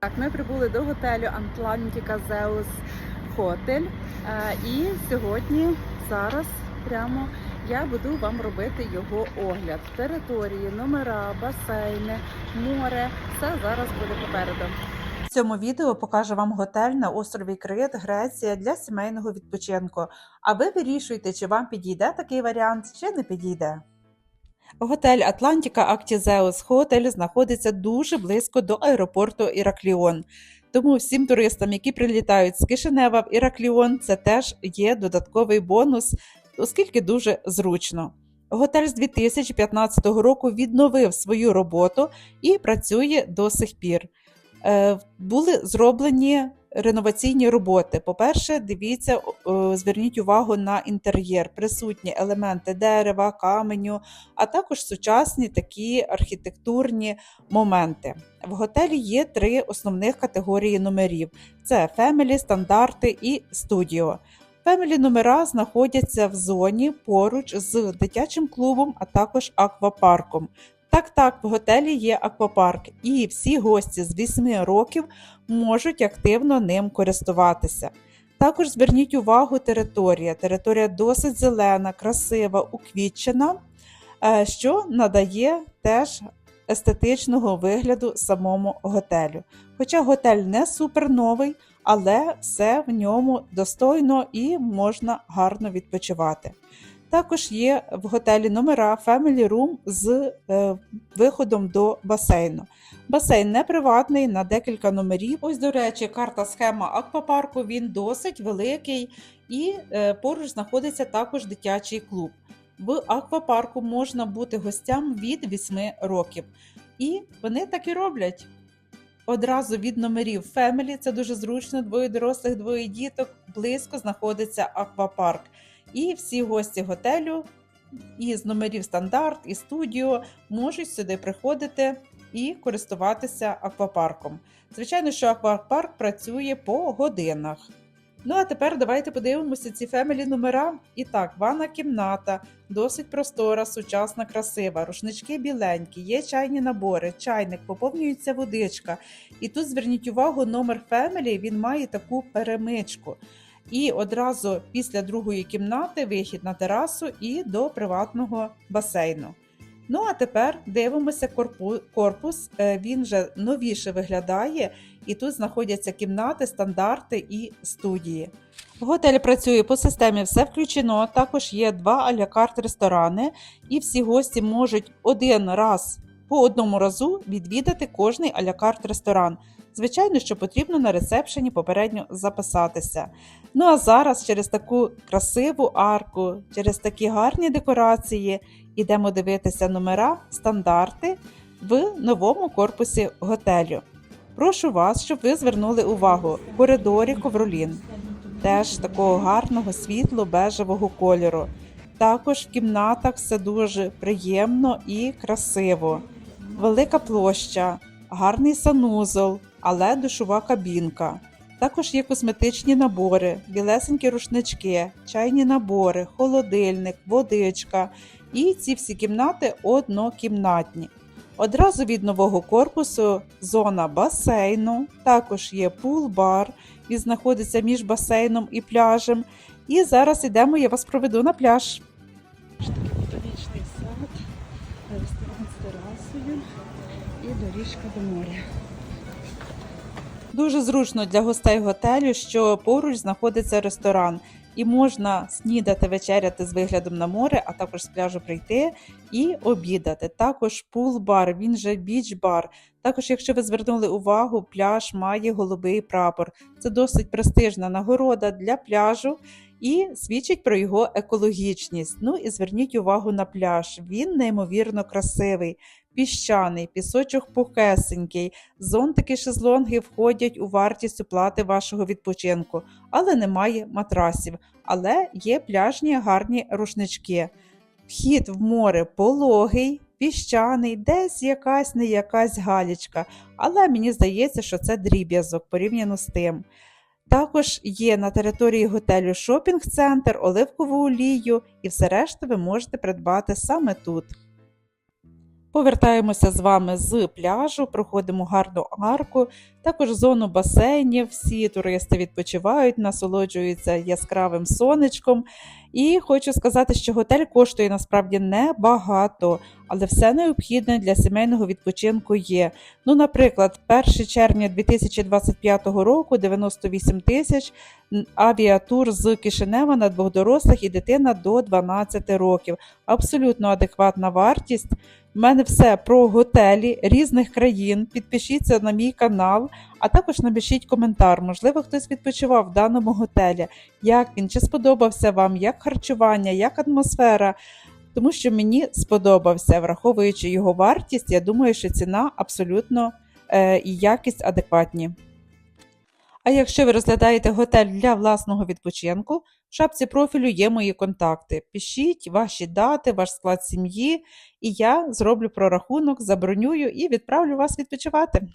Так, ми прибули до готелю Atlantica Zeus Hotel. І сьогодні, зараз, прямо я буду вам робити його огляд. Території, номера, басейни, море. Все зараз буде попереду. В цьому відео покажу вам готель на острові Крит, Греція для сімейного відпочинку. А ви вирішуйте, чи вам підійде такий варіант, чи не підійде. Готель Атлантика Актізеус Хотель знаходиться дуже близько до аеропорту Іракліон. Тому всім туристам, які прилітають з Кишинева в Іракліон, це теж є додатковий бонус, оскільки дуже зручно. Готель з 2015 року відновив свою роботу і працює до сих пір. Е, були зроблені реноваційні роботи. По-перше, дивіться, зверніть увагу на інтер'єр, присутні елементи дерева, каменю, а також сучасні такі архітектурні моменти. В готелі є три основних категорії номерів: це Family, стандарти і студіо. Фемілі номера знаходяться в зоні поруч з дитячим клубом, а також аквапарком. Так, так, в готелі є аквапарк, і всі гості з 8 років можуть активно ним користуватися. Також зверніть увагу територія. Територія досить зелена, красива, уквітчена, е, що надає теж естетичного вигляду самому готелю. Хоча готель не суперновий, але все в ньому достойно і можна гарно відпочивати. Також є в готелі номера Family Room з е, виходом до басейну. Басейн не приватний на декілька номерів. Ось, до речі, карта схема аквапарку він досить великий і е, поруч знаходиться також дитячий клуб. В аквапарку можна бути гостям від 8 років. І вони так і роблять. Одразу від номерів Family, це дуже зручно, двоє дорослих, двоє діток, близько знаходиться аквапарк. І всі гості готелю із номерів стандарт і студіо можуть сюди приходити і користуватися аквапарком. Звичайно, що аквапарк працює по годинах. Ну а тепер давайте подивимося ці фемелі номера. І так, ванна кімната, досить простора, сучасна, красива, рушнички біленькі, є чайні набори, чайник, поповнюється водичка. І тут зверніть увагу, номер фемелі він має таку перемичку. І одразу після другої кімнати вихід на терасу і до приватного басейну. Ну а тепер дивимося корпус. Е, Він вже новіше виглядає, і тут знаходяться кімнати, стандарти і студії. Готель працює по системі все включено. Також є два алякарт ресторани, і всі гості можуть один раз по одному разу відвідати кожний алякарт ресторан. Звичайно, що потрібно на ресепшені попередньо записатися. Ну а зараз через таку красиву арку, через такі гарні декорації ідемо дивитися номера, стандарти в новому корпусі готелю. Прошу вас, щоб ви звернули увагу в коридорі ковролін, теж такого гарного світло-бежевого кольору. Також в кімнатах все дуже приємно і красиво. Велика площа, гарний санузол, але душова кабінка. Також є косметичні набори, білесенькі рушнички, чайні набори, холодильник, водичка. І ці всі кімнати однокімнатні. Одразу від нового корпусу зона басейну, також є пул-бар, він знаходиться між басейном і пляжем. І зараз ідемо, я вас проведу на пляж. Ботанічний сад, ресторан з терасою і доріжка до моря. Дуже зручно для гостей готелю, що поруч знаходиться ресторан, і можна снідати, вечеряти з виглядом на море, а також з пляжу прийти і обідати. Також пул-бар, він же біч-бар. Також, якщо ви звернули увагу, пляж має голубий прапор. Це досить престижна нагорода для пляжу і свідчить про його екологічність. Ну і зверніть увагу на пляж. Він неймовірно красивий. Піщаний, пісочок пухесенький, зонтики шезлонги входять у вартість оплати вашого відпочинку, але немає матрасів. Але є пляжні гарні рушнички. Вхід в море пологий, піщаний, десь якась не якась галічка, але мені здається, що це дріб'язок порівняно з тим. Також є на території готелю шопінг-центр, оливкову олію і все решта ви можете придбати саме тут. Повертаємося з вами з пляжу, проходимо гарну арку, також зону басейнів. Всі туристи відпочивають, насолоджуються яскравим сонечком. І хочу сказати, що готель коштує насправді небагато, але все необхідне для сімейного відпочинку є. Ну, наприклад, 1 червня 2025 року 98 тисяч авіатур з Кишинева на двох дорослих і дитина до 12 років. Абсолютно адекватна вартість. У мене все про готелі різних країн. Підпишіться на мій канал, а також напишіть коментар. Можливо, хтось відпочивав в даному готелі. Як він, чи сподобався вам, як харчування, як атмосфера. Тому що мені сподобався, враховуючи його вартість, я думаю, що ціна абсолютно е, і якість адекватні. А якщо ви розглядаєте готель для власного відпочинку, в шапці профілю є мої контакти. Пишіть ваші дати, ваш склад сім'ї, і я зроблю прорахунок, забронюю і відправлю вас відпочивати.